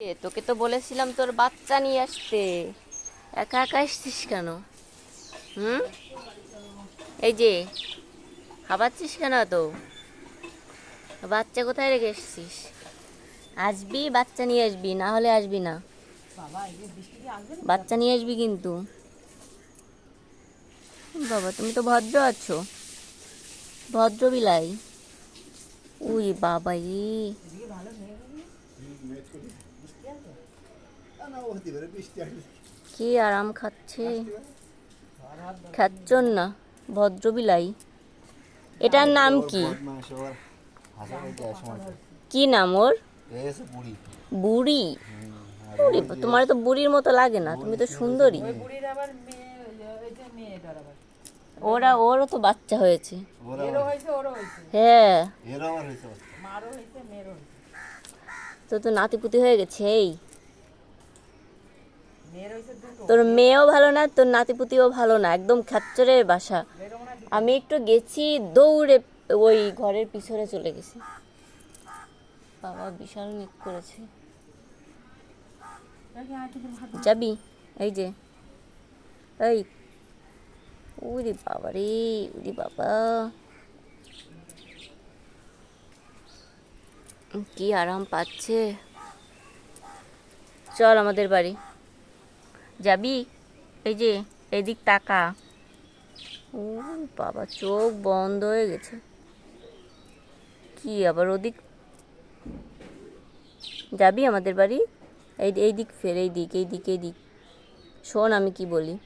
এ, তোকে তো বলেছিলাম তোর বাচ্চা নিয়ে আসতে। একা একা এসছিস কেন? হুম? এই যে খাবাচ্ছিস কেন তো বাচ্চা কোথায় রেখে এসছিস? আসবি বাচ্চা নিয়ে আসবি না হলে আসবি না। বাচ্চা নিয়ে আসবি কিন্তু। বাবা তুমি তো ভদ্র আছো। ভদ্র বিলাই উই বাবা ই কি আরাম খাচ্ছে? খাচ্ছন না ভদ্র বিলাই এটার নাম কি? কি নাম ওর? বুড়ি। বুড়ি তোমার তো বুড়ির মতো লাগে না তুমি তো সুন্দরী। ওরা ওরও তো বাচ্চা হয়েছে। হ্যাঁ মারও হয়েছে মেয়েরও হয়েছে তো তো নাতিপুতি হয়ে গেছে এই। তোর মেয়েও ভালো না তোর নাতিপুতিও ভালো না একদম খাচ্চরের বাসা। আমি একটু গেছি দৌড়ে ওই ঘরের পিছনে চলে গেছি। বাবা বিশাল নিক করেছে। যাবি? এই যে। এই। উরি বাবা রে উরি বাবা। কি আরাম পাচ্ছে? চল আমাদের বাড়ি। যাবি? এই যে, এদিক তাকা। ও বাবা, চোখ বন্ধ হয়ে গেছে। কি আবার ওদিক? যাবি আমাদের বাড়ি? এই এই দিক ফের, এই দিক এই দিক এই দিক। শোন আমি কি বলি।